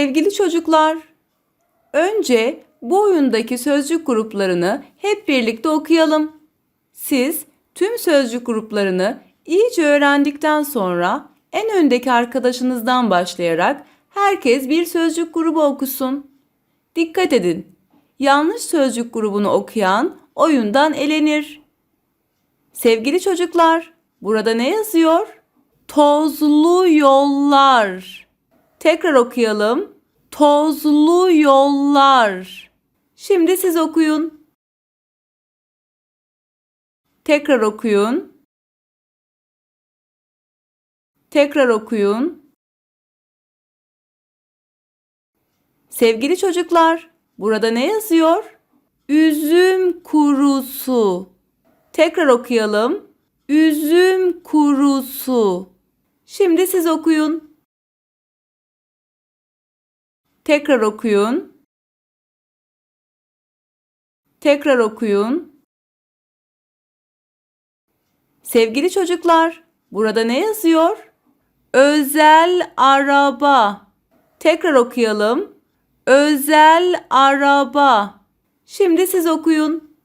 Sevgili çocuklar, önce bu oyundaki sözcük gruplarını hep birlikte okuyalım. Siz tüm sözcük gruplarını iyice öğrendikten sonra en öndeki arkadaşınızdan başlayarak herkes bir sözcük grubu okusun. Dikkat edin. Yanlış sözcük grubunu okuyan oyundan elenir. Sevgili çocuklar, burada ne yazıyor? Tozlu yollar. Tekrar okuyalım. Tozlu yollar. Şimdi siz okuyun. Tekrar okuyun. Tekrar okuyun. Sevgili çocuklar, burada ne yazıyor? Üzüm kurusu. Tekrar okuyalım. Üzüm kurusu. Şimdi siz okuyun. Tekrar okuyun. Tekrar okuyun. Sevgili çocuklar, burada ne yazıyor? Özel araba. Tekrar okuyalım. Özel araba. Şimdi siz okuyun.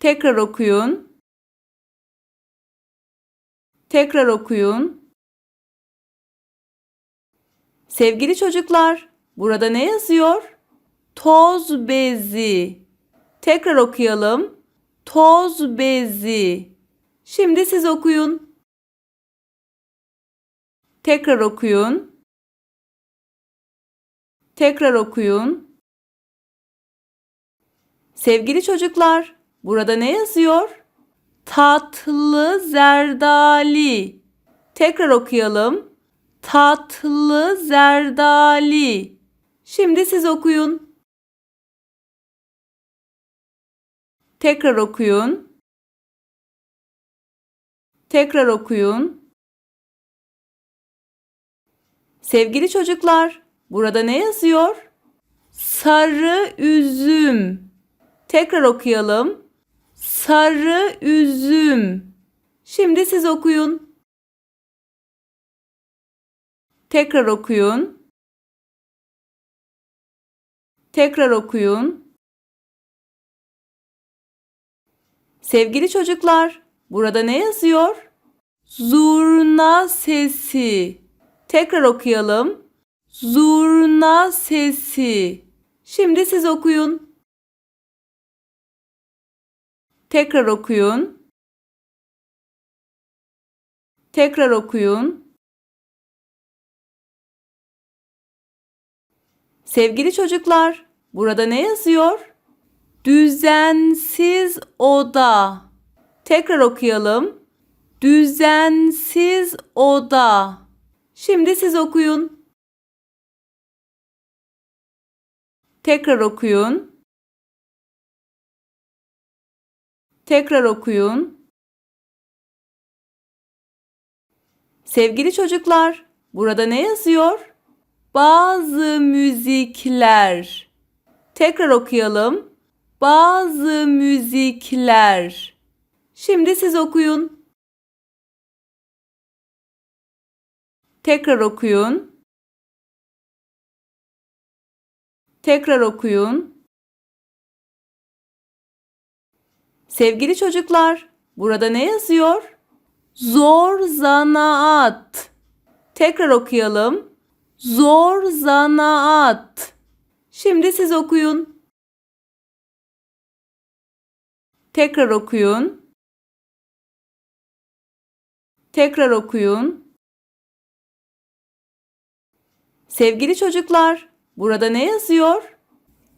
Tekrar okuyun. Tekrar okuyun. Sevgili çocuklar, burada ne yazıyor? Toz bezi. Tekrar okuyalım. Toz bezi. Şimdi siz okuyun. Tekrar okuyun. Tekrar okuyun. Sevgili çocuklar, burada ne yazıyor? Tatlı zerdali. Tekrar okuyalım. Tatlı zerdali. Şimdi siz okuyun. Tekrar okuyun. Tekrar okuyun. Sevgili çocuklar, burada ne yazıyor? Sarı üzüm. Tekrar okuyalım. Sarı üzüm. Şimdi siz okuyun. Tekrar okuyun. Tekrar okuyun. Sevgili çocuklar, burada ne yazıyor? Zurna sesi. Tekrar okuyalım. Zurna sesi. Şimdi siz okuyun. Tekrar okuyun. Tekrar okuyun. Sevgili çocuklar, burada ne yazıyor? Düzensiz oda. Tekrar okuyalım. Düzensiz oda. Şimdi siz okuyun. Tekrar okuyun. Tekrar okuyun. Sevgili çocuklar, burada ne yazıyor? Bazı müzikler. Tekrar okuyalım. Bazı müzikler. Şimdi siz okuyun. Tekrar okuyun. Tekrar okuyun. Sevgili çocuklar, burada ne yazıyor? Zor zanaat. Tekrar okuyalım. Zor zanaat. Şimdi siz okuyun. Tekrar okuyun. Tekrar okuyun. Sevgili çocuklar, burada ne yazıyor?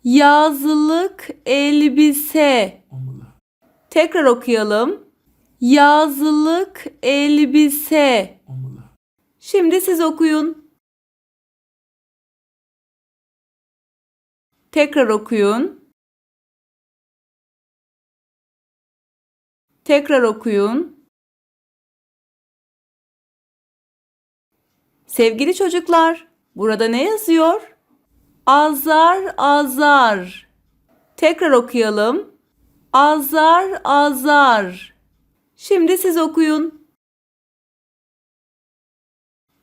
Yazlık elbise. Tekrar okuyalım. Yazlık elbise. Şimdi siz okuyun. Tekrar okuyun. Tekrar okuyun. Sevgili çocuklar, burada ne yazıyor? Azar azar. Tekrar okuyalım. Azar azar. Şimdi siz okuyun.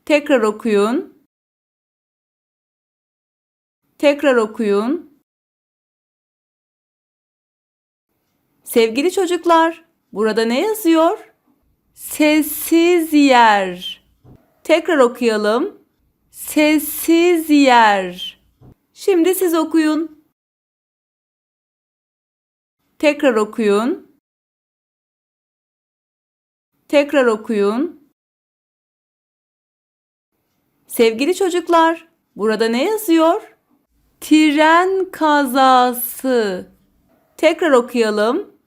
Tekrar okuyun. Tekrar okuyun. Sevgili çocuklar, burada ne yazıyor? Sessiz yer. Tekrar okuyalım. Sessiz yer. Şimdi siz okuyun. Tekrar okuyun. Tekrar okuyun. Sevgili çocuklar, burada ne yazıyor? Tren kazası. Tekrar okuyalım.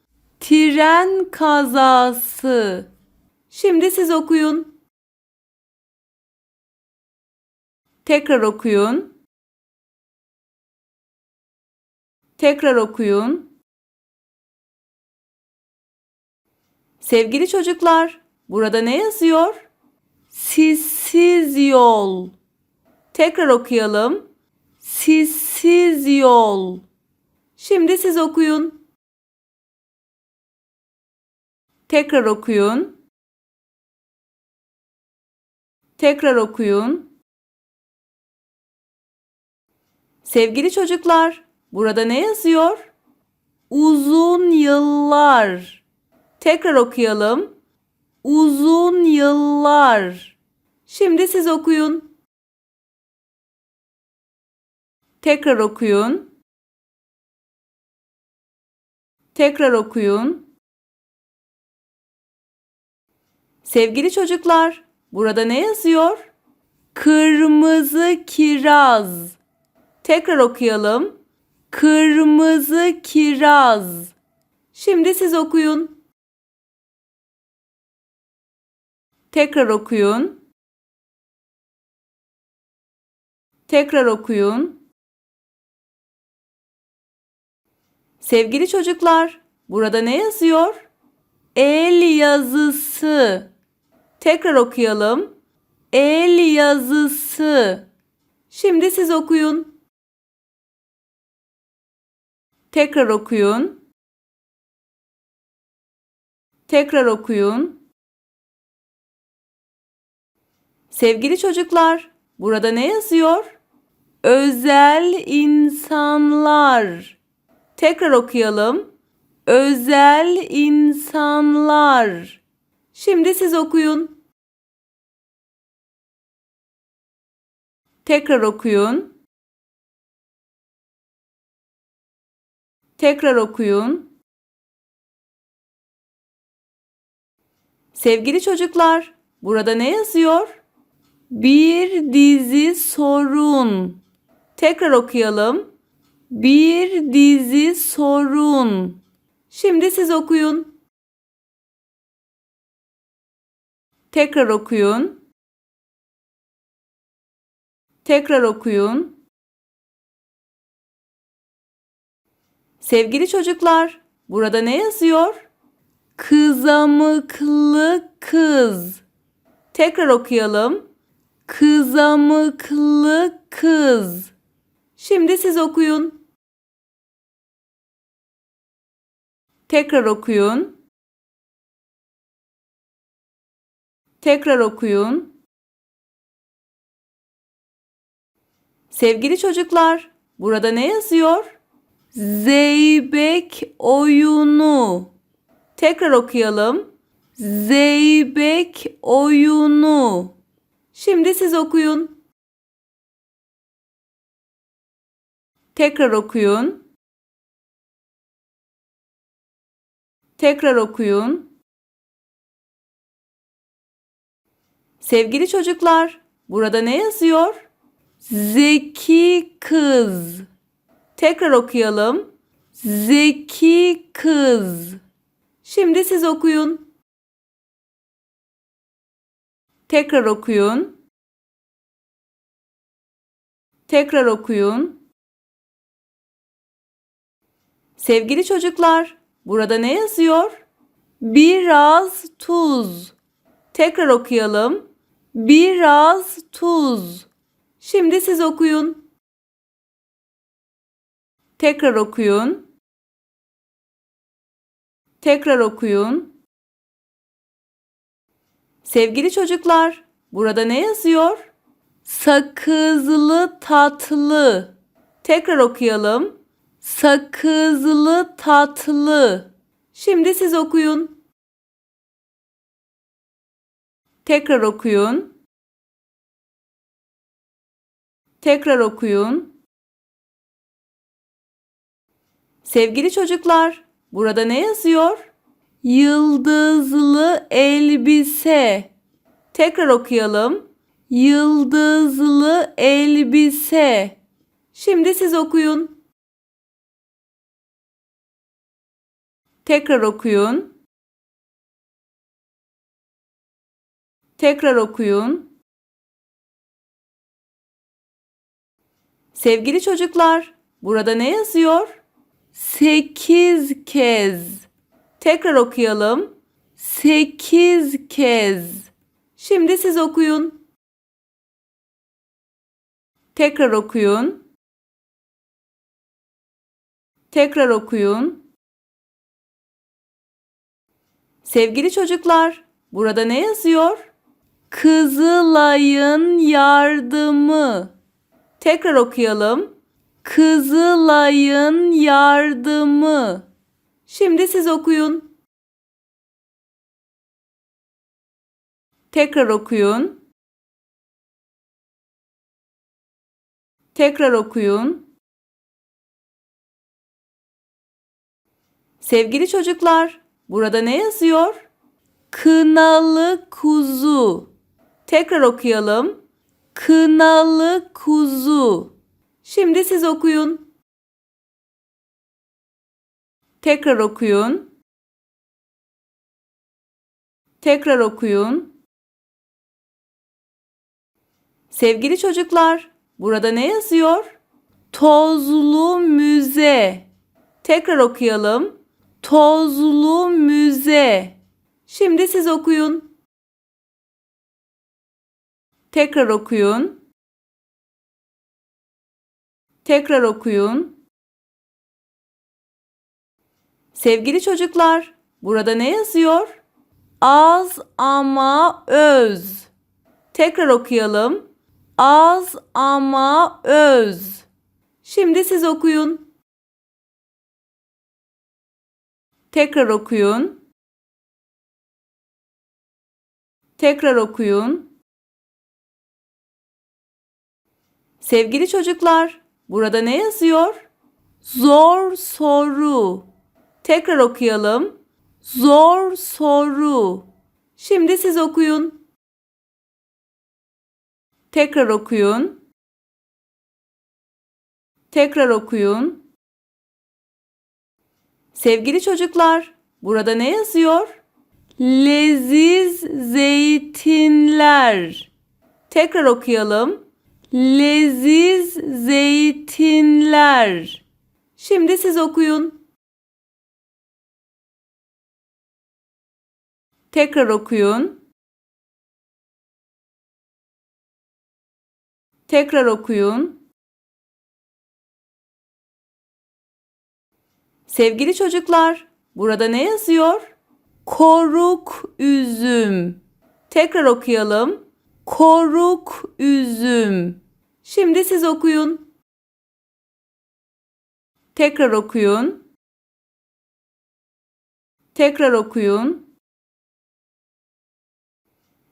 Tren kazası. Şimdi siz okuyun. Tekrar okuyun. Tekrar okuyun. Sevgili çocuklar, burada ne yazıyor? Sissiz yol. Tekrar okuyalım. Sissiz yol. Şimdi siz okuyun. Tekrar okuyun. Tekrar okuyun. Sevgili çocuklar, burada ne yazıyor? Uzun yıllar. Tekrar okuyalım. Uzun yıllar. Şimdi siz okuyun. Tekrar okuyun. Tekrar okuyun. Sevgili çocuklar, burada ne yazıyor? Kırmızı kiraz. Tekrar okuyalım. Kırmızı kiraz. Şimdi siz okuyun. Tekrar okuyun. Tekrar okuyun. Sevgili çocuklar, burada ne yazıyor? El yazısı. Tekrar okuyalım. El yazısı. Şimdi siz okuyun. Tekrar okuyun. Tekrar okuyun. Sevgili çocuklar, burada ne yazıyor? Özel insanlar. Tekrar okuyalım. Özel insanlar. Şimdi siz okuyun. Tekrar okuyun. Tekrar okuyun. Sevgili çocuklar, burada ne yazıyor? Bir dizi sorun. Tekrar okuyalım. Bir dizi sorun. Şimdi siz okuyun. Tekrar okuyun. Tekrar okuyun. Sevgili çocuklar, burada ne yazıyor? Kızamıklı kız. Tekrar okuyalım. Kızamıklı kız. Şimdi siz okuyun. Tekrar okuyun. Tekrar okuyun. Sevgili çocuklar, burada ne yazıyor? Zeybek oyunu. Tekrar okuyalım. Zeybek oyunu. Şimdi siz okuyun. Tekrar okuyun. Tekrar okuyun. Sevgili çocuklar, burada ne yazıyor? Zeki kız. Tekrar okuyalım. Zeki kız. Şimdi siz okuyun. Tekrar okuyun. Tekrar okuyun. Sevgili çocuklar, burada ne yazıyor? Biraz tuz. Tekrar okuyalım. Biraz tuz. Şimdi siz okuyun. Tekrar okuyun. Tekrar okuyun. Sevgili çocuklar, Burada ne yazıyor? Sakızlı tatlı. Tekrar okuyalım. Sakızlı tatlı. Şimdi siz okuyun. Tekrar okuyun. Tekrar okuyun. Sevgili çocuklar, burada ne yazıyor? Yıldızlı elbise. Tekrar okuyalım. Yıldızlı elbise. Şimdi siz okuyun. Tekrar okuyun. Tekrar okuyun. Sevgili çocuklar, burada ne yazıyor? Sekiz kez. Tekrar okuyalım. Sekiz kez. Şimdi siz okuyun. Tekrar okuyun. Tekrar okuyun. Sevgili çocuklar, burada ne yazıyor? Kızılay'ın yardımı. Tekrar okuyalım. Kızılay'ın yardımı. Şimdi siz okuyun. Tekrar okuyun. Tekrar okuyun. Sevgili çocuklar, burada ne yazıyor? Kınalı kuzu. Tekrar okuyalım. Kınalı kuzu. Şimdi siz okuyun. Tekrar okuyun. Tekrar okuyun. Sevgili çocuklar, burada ne yazıyor? Tozlu müze. Tekrar okuyalım. Tozlu müze. Şimdi siz okuyun. Tekrar okuyun. Tekrar okuyun. Sevgili çocuklar, burada ne yazıyor? Az ama öz. Tekrar okuyalım. Az ama öz. Şimdi siz okuyun. Tekrar okuyun. Tekrar okuyun. Sevgili çocuklar, burada ne yazıyor? Zor soru. Tekrar okuyalım. Zor soru. Şimdi siz okuyun. Tekrar okuyun. Tekrar okuyun. Sevgili çocuklar, burada ne yazıyor? Leziz zeytinler. Tekrar okuyalım. Leziz zeytinler. Şimdi siz okuyun. Tekrar okuyun. Tekrar okuyun. Sevgili çocuklar, burada ne yazıyor? Koruk üzüm. Tekrar okuyalım. Koruk üzüm. Şimdi siz okuyun. Tekrar okuyun. Tekrar okuyun.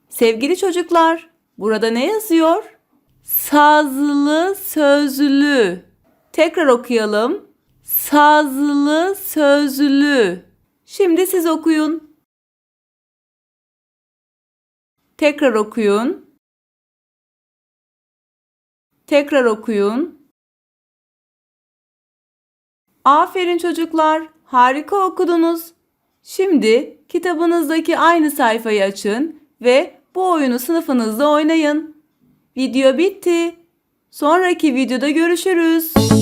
Sevgili çocuklar, burada ne yazıyor? Sazlı sözlü. Tekrar okuyalım. Sazlı sözlü. Şimdi siz okuyun. Tekrar okuyun. Tekrar okuyun. Aferin çocuklar. Harika okudunuz. Şimdi kitabınızdaki aynı sayfayı açın ve bu oyunu sınıfınızda oynayın. Video bitti. Sonraki videoda görüşürüz.